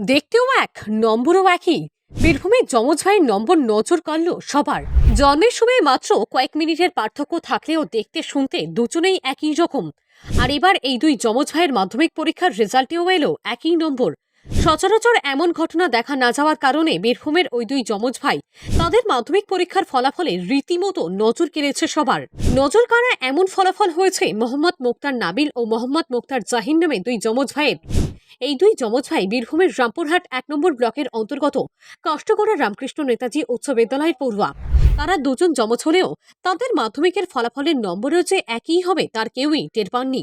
দেখতেও এক, নম্বরও একই। বীরভূমে যমজ ভাইয়ের নম্বর নজর কাড়ল সবার। জন্মের সময় মাত্র কয়েক মিনিটের পার্থক্য থাকলেও দেখতে শুনতে দুজনেই একই রকম। আর এবার এই দুই যমজ ভাইয়ের মাধ্যমিক পরীক্ষার রেজাল্টেও এলো একই নম্বর। সচরাচর এমন ঘটনা দেখা না যাওয়ার কারণে বীরভূমের ওই দুই যমজ ভাই তাদের মাধ্যমিক পরীক্ষার ফলাফলে রীতিমতো নজর কেড়েছে সবার। নজর কাড়া এমন ফলাফল হয়েছে মোহাম্মদ মোক্তার নাবিল ও মোহাম্মদ মোক্তার জাহিন নামে দুই যমজ ভাইয়ের। এই দুই যমজ ভাই বীরভূমের রামপুরহাট এক নম্বর ব্লকের অন্তর্গত কষ্টগড়া রামকৃষ্ণ নেতাজি উচ্চ বিদ্যালয়ের পড়ুয়া। তারা দুজন যমজ হলেও তাদের মাধ্যমিকের ফলাফলের নম্বরও যে একই হবে তার কেউই টের পাননি।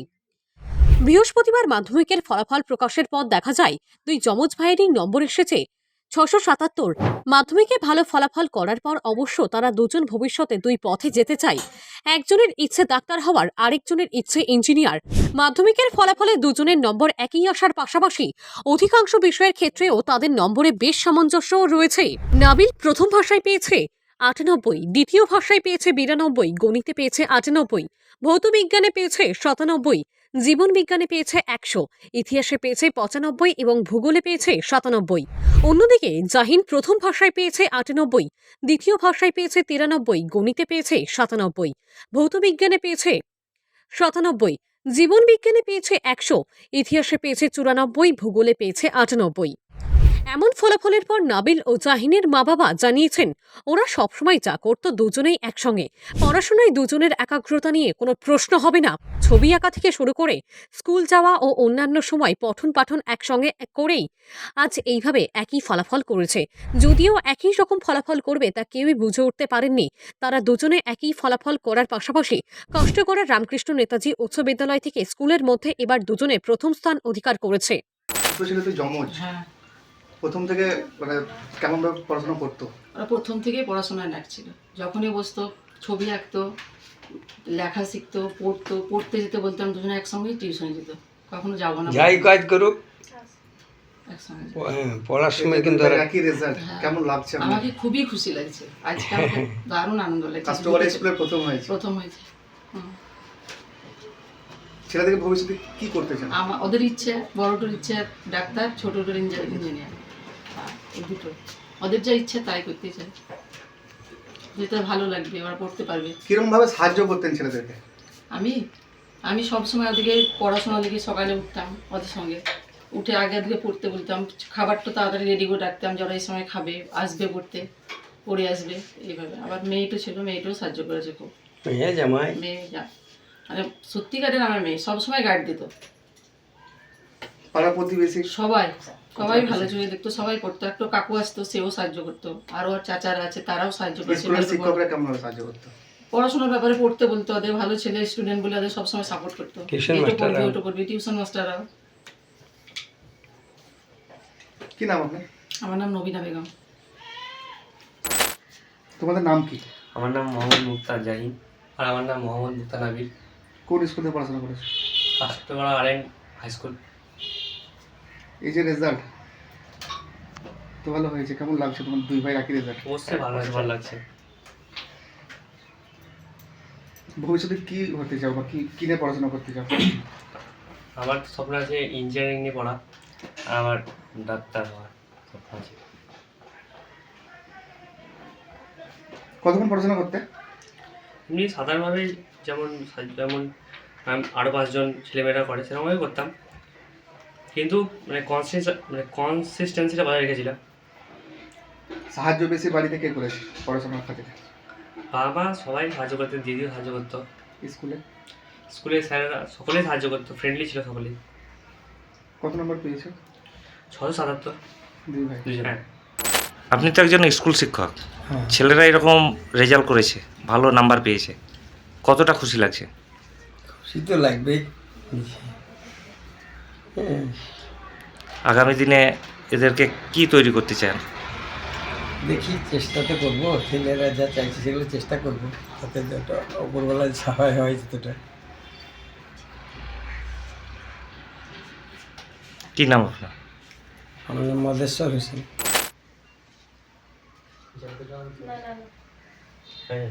বৃহস্পতিবার মাধ্যমিকের ফলাফল প্রকাশের পর দেখা যায়, দুই যমজ ভাইয়েরই নম্বর এসেছে ছশো সাতাত্তর। মাধ্যমিকে ভালো ফলাফল করার পর অবশ্য তারা দুজন ভবিষ্যতে দুই পথে যেতে চায়। একজনের ইচ্ছে ডাক্তার হওয়ার, আরেকজনের ইচ্ছে ইঞ্জিনিয়ার। মাধ্যমিকের ফলাফলে দুজনের নম্বর একই আসার পাশাপাশি অধিকাংশ বিষয়ের ক্ষেত্রেও তাদের নম্বরে বেশ সামঞ্জস্যও রয়েছে। নাবিল প্রথম ভাষায় পেয়েছে আটানব্বই, দ্বিতীয় ভাষায় পেয়েছে বিরানব্বই, গণিতে পেয়েছে আটানব্বই, ভৌত বিজ্ঞানে পেয়েছে সাতানব্বই জীবন বিজ্ঞানে পেয়েছে একশো, ইতিহাসে পেয়েছে পঁচানব্বই এবং ভূগোলে পেয়েছে সাতানব্বই। অন্যদিকে জাহিন প্রথম ভাষায় পেয়েছে আটানব্বই, দ্বিতীয় ভাষায় পেয়েছে তিরানব্বই, গণিতে পেয়েছে সাতানব্বই ভৌতবিজ্ঞানে পেয়েছে সাতানব্বই, জীবন বিজ্ঞানে পেয়েছে একশো, ইতিহাসে পেয়েছে চুরানব্বই, ভূগোলে পেয়েছে আটানব্বই। এমন ফলাফলের পর নাবিল ও জাহিনের মা বাবা জানিয়েছেন ওরা সবসময় যা করতো দুজনেই একসঙ্গে। পড়াশোনায় দুজনের একাগ্রতা নিয়ে কোনো প্রশ্ন হবে না। ছবি আঁকা থেকে শুরু করে স্কুল যাওয়া ও অন্যান্য সময় পঠন পাঠন একসঙ্গে করেই আজ এইভাবে একই ফলাফল করেছে। যদিও একই রকম ফলাফল করবে তা কেউই বুঝে উঠতে পারেননি। তারা দুজনে একই ফলাফল করার পাশাপাশি কষ্ট করা রামকৃষ্ণ নেতাজি উচ্চ বিদ্যালয় থেকে স্কুলের মধ্যে এবার দুজনে প্রথম স্থান অধিকার করেছে। প্রথম থেকে মানে কেমন ভাবে পড়াশোনা করতো? ওরা প্রথম থেকেই পড়াশোনায় লাগছিল। যখনই বসতো ছবি আঁকতো লেখা শিখতো পড়তো পড়তে যেতে বলতাম দুজনে একসঙ্গেই টিউশনে যেত। কখনো যাব না। যাই কাজ করুক। একসঙ্গে হ্যাঁ, পড়ার সময় কিন্তু আর একই রেজাল্ট হ্যাঁ। কেমন লাগছে আপনার? আমাকে খুবই খুশি লাগছে। আজকে আমাকে দারুণ আনন্দ লাগছে। কাস্টমার স্কুলে প্রথম হয়েছে। প্রথম হয়েছে। হুম। ছেলেদেরকে ভবিষ্যতে কি করতে চান? আমার ওদের ইচ্ছে বড়টোর ইচ্ছে ডাক্তার ছোটটোর ইঞ্জিনিয়ার এই দুটো ওদের যা ইচ্ছে তাই করতে চাই। যেটা ভালো লাগবে ওরা পড়তে পারবে। কীরকম ভাবে সাহায্য করতেন ছেলেদেরকে? আমি? আমি সব সময় ওদিকে পড়াশোনা দিকে সকালে উঠতাম ওদের সঙ্গে। উঠে আগে দিকে পড়তে বলতাম খাবারটা তাড়াতাড়ি রেডি করে রাখতাম যারা এই সময় খাবে আসবে পড়তে পড়ে আসবে এইভাবে। আবার মেয়েটা ছিল মেয়েটাও সাহায্য করেছে খুব। মেয়ে জামাই? মেয়ে যা। মানে সত্যিকারের আমার মেয়ে সবসময় গার্ড দিত। পাড়া প্রতিবেশী? সবাই। সবাই ভালো চোখে দেখতো সবাই পড়তো একটু কাকু আসতো সেও সাহায্য করতো। আরও আর চাচারা আছে তারাও সাহায্য করছে কেমন সাহায্য করতো? পড়াশোনার ব্যাপারে পড়তে বলতো ওদের ভালো ছেলে স্টুডেন্ট বলে ওদের সবসময় সাপোর্ট করতো। এটু। ওটু পড়বি টিউশন মাস্টাররাও কি নাম আপনার? আমার নাম নবীনা বেগম। তোমাদের নাম কি? আমার নাম মোহাম্মদ মুক্তার জাহিন আর আমার নাম মোহাম্মদ মুক্তা নাবির কোন স্কুলে পড়াশোনা করেছ? Customer R N high school এই যে রেজাল্ট তো ভালো হয়েছে। কেমন লাগছে তোমার দুই ভাই একই রেজাল্ট অবশ্যই ভালো লাগছে। ভালো লাগছে। ভবিষ্যতে কি হতে চাও বা কি কি নিয়ে পড়াশোনা করতে চাও? আমার স্বপ্ন আছে ইঞ্জিনিয়ারিং নিয়ে পড়া। আর আমার ডাক্তার হওয়ার স্বপ্ন আছে। কতক্ষণ পড়াশোনা করতে? এমনি সাধারণভাবে যেমন যেমন আরও পাঁচজন ছেলেমেয়েরা করে সেরকমভাবে করতাম। কিন্তু মানে কনসিস মানে কনসিস্টেন্সিটা বজায় রেখেছিলাম। সাহায্য বেশি বাড়ি থেকে করেছে পড়াশোনার ক্ষেত্রে বাবা মা সবাই সাহায্য করতেন দিদিও সাহায্য করতো। স্কুলে? স্কুলের স্যারেরা সকলেই সাহায্য করতো ফ্রেন্ডলি ছিল সকলেই। কত নম্বর পেয়েছ? ছশো সাতাত্তর। দুই ভাই। হ্যাঁ। আপনি তো একজন স্কুল শিক্ষক। হ্যাঁ। ছেলেরা এরকম রেজাল্ট করেছে ভালো নাম্বার পেয়েছে। কতটা খুশি লাগছে? খুশি তো লাগবেই। হ্যাঁ, আগামী দিনে এদেরকে কি তৈরি করতে চান? দেখি চেষ্টা তো করব। ছেলেরা যা চাইছে সেগুলো চেষ্টা করব তাতে যত ওপরবেলায় সহায় হয় যতটা। কি নাম আপনার? আমার নাম মদেশ্বর হোসেন। হ্যাঁ।